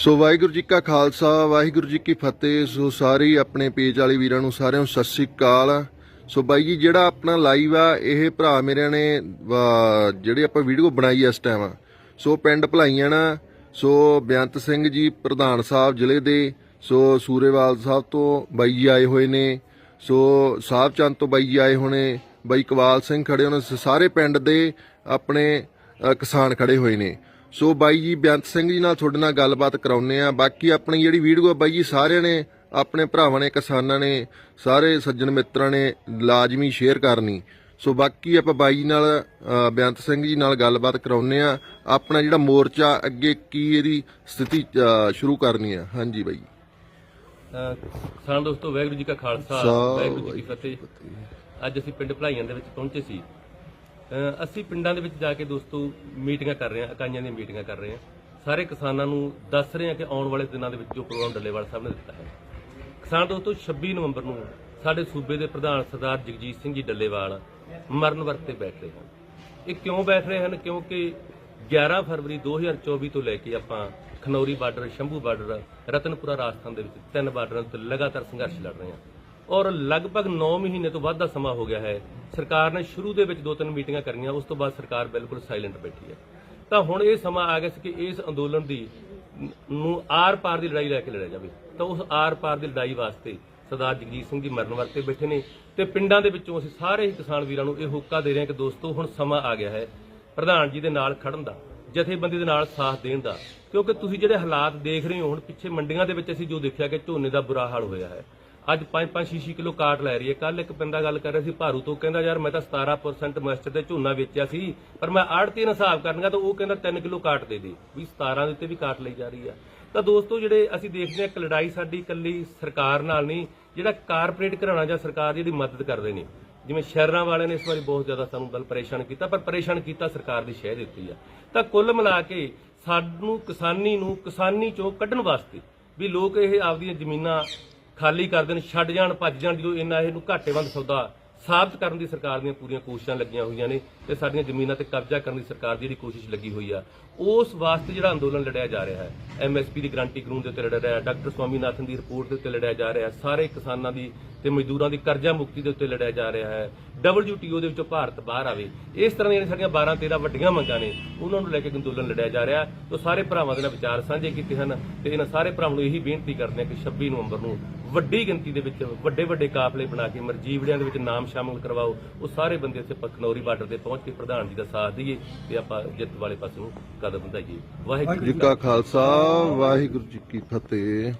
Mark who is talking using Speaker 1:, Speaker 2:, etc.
Speaker 1: ਸੋ ਵਾਹਿਗੁਰੂ ਜੀ ਕਾ ਖਾਲਸਾ, ਵਾਹਿਗੁਰੂ ਜੀ ਕੀ ਫਤਿਹ। ਸੋ ਸਾਰੇ ਆਪਣੇ ਪੇਜ ਵਾਲੇ ਵੀਰਾਂ ਨੂੰ ਸਾਰਿਆਂ ਨੂੰ ਸਤਿ ਸ੍ਰੀ ਅਕਾਲ। ਸੋ ਬਾਈ ਜੀ, ਜਿਹੜਾ ਆਪਣਾ ਲਾਈਵ ਆ, ਇਹ ਭਰਾ ਮੇਰਿਆਂ ਨੇ, ਵਾ- ਜਿਹੜੀ ਆਪਾਂ ਵੀਡੀਓ ਬਣਾਈ ਇਸ ਟਾਈਮ ਸੋ ਪਿੰਡ ਭਲਾਈਆਂ ਨਾ, ਸੋ ਬੇਅੰਤ ਸਿੰਘ ਜੀ, ਪ੍ਰਧਾਨ ਸਾਹਿਬ ਜ਼ਿਲ੍ਹੇ ਦੇ, ਸੋ ਸੂਰੇਵਾਲ ਸਾਹਿਬ ਤੋਂ ਬਾਈ ਜੀ ਆਏ ਹੋਏ ਨੇ। ਸੋ ਸਾਹਿਬ ਚੰਦ ਤੋਂ ਬਾਈ ਜੀ ਆਏ ਹੋਣੇ, ਬਾਈ ਕਵਾਲ ਸਿੰਘ ਖੜੇ ਹੋਣੇ ਸਾਰੇ ਪਿੰਡ ਦੇ ਆਪਣੇ ਕਿਸਾਨ ਖੜੇ ਹੋਏ ਨੇ। ਸੋ ਬਾਈ ਜੀ ਬੇਅੰਤ ਸਿੰਘ ਜੀ ਨਾਲ ਤੁਹਾਡੇ ਨਾਲ ਗੱਲਬਾਤ ਕਰਾਉਨੇ ਆ ਬਾਕੀ ਆਪਣੀ ਜਿਹੜੀ ਵੀਡੀਓ ਆ ਬਾਈ ਜੀ ਸਾਰਿਆਂ ਨੇ ਆਪਣੇ ਭਰਾਵਾਂ ਨੇ ਕਿਸਾਨਾਂ ਨੇ ਸਾਰੇ ਸੱਜਣ ਮਿੱਤਰਾਂ ਨੇ ਲਾਜ਼ਮੀ ਸ਼ੇਅਰ ਕਰਨੀ। ਸੋ ਬਾਕੀ ਆਪਾਂ ਬਾਈ ਜੀ ਨਾਲ ਬੇਅੰਤ ਸਿੰਘ ਜੀ ਨਾਲ ਗੱਲਬਾਤ ਕਰਾਉਨੇ ਆ ਆਪਣਾ ਜਿਹੜਾ ਮੋਰਚਾ ਅੱਗੇ ਕੀ ਇਹਦੀ ਸਥਿਤੀ ਸ਼ੁਰੂ ਕਰਨੀ ਆ। ਹਾਂਜੀ ਬਾਈ
Speaker 2: ਕਿਸਾਨ ਦੋਸਤੋ ਵਾਹਿਗੁਰੂ ਜੀ ਕਾ ਖਾਲਸਾ ਵਾਹਿਗੁਰੂ ਜੀ ਕੀ ਫਤਿਹ। ਅੱਜ ਅਸੀਂ ਪਿੰਡ ਭਲਾਈਆਂ ਦੇ ਵਿੱਚ ਪਹੁੰਚੇ ਸੀ। ਅਸੀਂ ਪਿੰਡਾਂ ਦੇ ਵਿੱਚ ਜਾ ਕੇ ਦੋਸਤੋ ਮੀਟਿੰਗਾਂ ਕਰ ਰਹੇ ਹਾਂ, ਇਕਾਈਆਂ ਦੀਆਂ ਮੀਟਿੰਗਾਂ ਕਰ ਰਹੇ ਹਾਂ। ਸਾਰੇ ਕਿਸਾਨਾਂ ਨੂੰ ਦੱਸ ਰਹੇ ਹਾਂ ਕਿ ਆਉਣ ਵਾਲੇ ਦਿਨਾਂ ਦੇ ਵਿੱਚ ਜੋ ਪ੍ਰੋਗਰਾਮ ਡੱਲੇਵਾਲ ਸਾਹਿਬ ਨੇ ਦਿੱਤਾ ਹੈ। ਕਿਸਾਨ ਦੋਸਤੋ 26 ਨਵੰਬਰ ਨੂੰ ਸਾਡੇ ਸੂਬੇ ਦੇ ਪ੍ਰਧਾਨ ਸਰਦਾਰ ਜਗਜੀਤ ਸਿੰਘ ਜੀ ਡੱਲੇਵਾਲ ਮਰਨ ਵਰਤ ਤੇ ਬੈਠ ਰਹੇ ਹਨ। ਇਹ ਕਿਉਂ ਬੈਠ ਰਹੇ ਹਨ? ਕਿਉਂਕਿ 11 ਫਰਵਰੀ 2024 ਤੋਂ ਲੈ ਕੇ ਆਪਾਂ ਖਨੌਰੀ ਬਾਰਡਰ, ਸ਼ੰਭੂ ਬਾਰਡਰ, ਰਤਨਪੁਰਾ ਰਾਜਸਥਾਨ ਦੇ ਵਿੱਚ ਤਿੰਨ ਬਾਰਡਰਾਂ ਤੇ ਲਗਾਤਾਰ ਸੰਘਰਸ਼ ਲੜ ਰਹੇ ਹਾਂ। ਔਰ ਲਗਭਗ 9 ਮਹੀਨੇ ਤੋਂ ਵੱਧ ਦਾ ਸਮਾਂ ਹੋ ਗਿਆ ਹੈ। ਸਰਕਾਰ ਨੇ ਸ਼ੁਰੂ ਦੇ ਵਿੱਚ ਦੋ ਤਿੰਨ ਮੀਟਿੰਗਾਂ ਕਰੀਆਂ, ਉਸ ਤੋਂ ਬਾਅਦ ਸਰਕਾਰ ਬਿਲਕੁਲ ਸਾਇਲੈਂਟ ਬੈਠੀ ਹੈ। ਤਾਂ ਹੁਣ ਇਹ ਸਮਾਂ ਆ ਗਿਆ ਸੀ ਕਿ ਇਸ ਅੰਦੋਲਨ ਦੀ ਨੂੰ ਆਰ-ਪਾਰ ਦੀ ਲੜਾਈ ਲੈ ਕੇ ਲੜਿਆ ਜਾਵੇ। ਤਾਂ ਉਸ ਆਰ-ਪਾਰ ਦੀ ਲੜਾਈ ਵਾਸਤੇ ਸਰਦਾਰ ਜਗਜੀਤ ਸਿੰਘ ਜੀ ਮਰਨ ਵਰਤੇ ਬੈਠੇ ਨੇ ਤੇ ਪਿੰਡਾਂ ਦੇ ਵਿੱਚੋਂ ਅਸੀਂ ਸਾਰੇ ਹੀ ਕਿਸਾਨ ਵੀਰਾਂ ਨੂੰ ਇਹ ਹੋਕਾ ਦੇ ਰਹੇ ਹਾਂ ਕਿ ਦੋਸਤੋ, ਹੁਣ ਸਮਾਂ ਆ ਗਿਆ ਹੈ ਪ੍ਰਧਾਨ ਜੀ ਦੇ ਨਾਲ ਖੜਨ ਦਾ, ਜਥੇਬੰਦੀ ਦੇ ਨਾਲ ਸਾਥ ਦੇਣ ਦਾ। ਕਿਉਂਕਿ ਤੁਸੀਂ ਜਿਹੜੇ ਹਾਲਾਤ ਦੇਖ ਰਹੇ ਹੋ, ਹੁਣ ਪਿੱਛੇ ਮੰਡੀਆਂ ਦੇ ਵਿੱਚ ਅਸੀਂ ਜੋ ਦੇਖਿਆ ਕਿ ਝੋਨੇ ਦਾ ਬੁਰਾ ਹਾਲ ਹੋਇਆ ਹੈ। ਅੱਜ 5-5 6 ਕਿਲੋ ਕਾਟ ਲੈ ਰਹੀ ਹੈ। ਕੱਲ ਇੱਕ ਬੰਦਾ ਗੱਲ ਕਰ ਰਿਹਾ ਸੀ ਭਾਰੂ ਤੋਂ, ਕਹਿੰਦਾ ਯਾਰ ਮੈਂ ਤਾਂ 17% ਮਸਟਰ ਤੇ ਝੋਨਾ ਵੇਚਿਆ ਸੀ, ਪਰ ਮੈਂ ਆੜਤੀ ਨਾਲ ਹਿਸਾਬ ਕਰਨਗਾ ਤਾਂ ਉਹ ਕਹਿੰਦਾ 3 ਕਿਲੋ ਕਾਟ ਦੇ ਦੇ, ਵੀ 17 ਦੇ ਉੱਤੇ ਵੀ ਕਾਟ ਲਈ ਜਾ ਰਹੀ ਆ। ਤਾਂ ਦੋਸਤੋ ਜਿਹੜੇ ਅਸੀਂ ਦੇਖਦੇ ਹਾਂ ਇੱਕ ਲੜਾਈ ਸਾਡੀ ਇਕੱਲੀ ਸਰਕਾਰ ਨਾਲ ਨਹੀਂ, ਜਿਹੜਾ ਕਾਰਪੋਰੇਟ ਘਰਾਣਾ ਜਾਂ ਸਰਕਾਰ ਜਿਹੜੀ ਮਦਦ ਕਰਦੇ ਨੇ, ਜਿਵੇਂ ਸ਼ਹਿਰਾਂ ਵਾਲਿਆਂ ਨੇ ਇਸ ਵਾਰੀ ਬਹੁਤ ਜ਼ਿਆਦਾ ਸਾਨੂੰ ਬਲ ਪਰੇਸ਼ਾਨ ਕੀਤਾ, ਪਰ ਪਰੇਸ਼ਾਨ ਕੀਤਾ ਸਰਕਾਰ ਦੀ ਸ਼ਹਿ ਦਿੱਤੀ ਆ। ਤਾਂ ਕੁੱਲ ਮਿਲਾ ਕੇ ਸਾਨੂੰ ਕਿਸਾਨੀ ਨੂੰ ਕਿਸਾਨੀ ਚੋਂ ਕੱਢਣ ਵਾਸਤੇ ਵੀ ਲੋਕ ਇਹ ਆਪਦੀਆਂ ਜ਼ਮੀਨਾਂ ਖਾਲੀ ਕਰ ਦੇਣ, ਛੱਡ ਜਾਣ, ਭੱਜ ਜਾਣ, ਜਦੋਂ ਇਹਨਾਂ ਇਹਨੂੰ ਘਾਟੇਵੰਦ ਸੌਦਾ ਸਾਬਤ ਕਰਨ ਦੀ ਸਰਕਾਰ ਦੀਆਂ ਪੂਰੀਆਂ ਕੋਸ਼ਿਸ਼ਾਂ ਲੱਗੀਆਂ ਹੋਈਆਂ ਨੇ ਤੇ ਸਾਡੀਆਂ ਜ਼ਮੀਨਾਂ ਤੇ ਕਬਜ਼ਾ ਕਰਨ ਦੀ ਸਰਕਾਰ ਦੀ ਜਿਹੜੀ ਕੋਸ਼ਿਸ਼ ਲੱਗੀ ਹੋਈ ਆ, ਉਸ ਵਾਸਤੇ ਜਿਹੜਾ ਅੰਦੋਲਨ ਲੜਿਆ ਜਾ ਰਿਹਾ ਹੈ। ਐਮਐਸਪੀ ਦੀ ਗਾਰੰਟੀ ਕਾਨੂੰਨ ਦੇ ਉੱਤੇ ਲੜਿਆ ਰਿਹਾ ਡਾਕਟਰ ਸਵਾਮੀਨਾਥਨ ਦੀ ਰਿਪੋਰਟ ਦੇ ਉੱਤੇ ਲੜਿਆ ਜਾ ਰਿਹਾ ਸਾਰੇ ਕਿਸਾਨਾਂ ਦੀ ਤੇ ਮਜ਼ਦੂਰਾਂ ਦੀ ਕਰਜ਼ਾ ਮੁਕਤੀ ਦੇ ਉੱਤੇ ਲੜਿਆ ਜਾ ਰਿਹਾ ਹੈ। WTO ਦੇ ਵਿੱਚੋਂ ਭਾਰਤ ਬਾਹਰ ਆਵੇ। ਇਸ ਤਰ੍ਹਾਂ ਦੀਆਂ ਸਾਡੀਆਂ 12 13 ਵੱਡੀਆਂ ਮੰਗਾਂ ਨੇ ਉਹਨਾਂ ਨੂੰ ਲੈ ਕੇ ਅੰਦੋਲਨ ਲੜਿਆ ਜਾ ਰਿਹਾ। ਤਾਂ ਸਾਰੇ ਭਰਾਵਾਂ ਦੇ ਨਾਲ ਵਿਚਾਰ ਸਾਂਝੇ ਕੀਤੇ ਹਨ ਤੇ ਇਹਨਾਂ ਸਾਰੇ ਭਰਾਵਾਂ ਨੂੰ ਇਹੀ ਬੇਨਤੀ ਕਰਦੇ ਹਾਂ ਕਿ 26 ਨਵੰਬਰ ਨੂੰ ਵੱਡੀ ਗਿਣਤੀ ਦੇ ਵਿੱਚ ਵੱਡੇ ਵੱਡੇ ਕਾਫਲੇ ਬਣਾ ਕੇ ਮਰਜੀਵੜਿਆਂ ਦੇ ਵਿੱਚ ਨਾਮ ਸ਼ਾਮਲ ਕਰਵਾਓ। ਉਹ ਸਾਰੇ ਬੰਦੇ ਇੱਥੇ ਪਖਨੌਰੀ ਬਾਰਡਰ ਤੇ ਪਹੁੰਚ ਕੇ ਪ੍ਰਧਾਨ ਜੀ ਦਾ ਸਾਥ ਦਈਏ ਤੇ ਆਪਾਂ ਜਿੱਤ ਵਾਲੇ ਪਾਸੇ ਨੂੰ ਕਦਮ ਵਧਾਈਏ। ਵਾਹਿਗੁਰੂ
Speaker 1: ਜੀ ਕਾ ਖਾਲਸਾ। ਵਾਹਿਗੁਰੂ ਜੀ ਕੀ ਫਤਿਹ।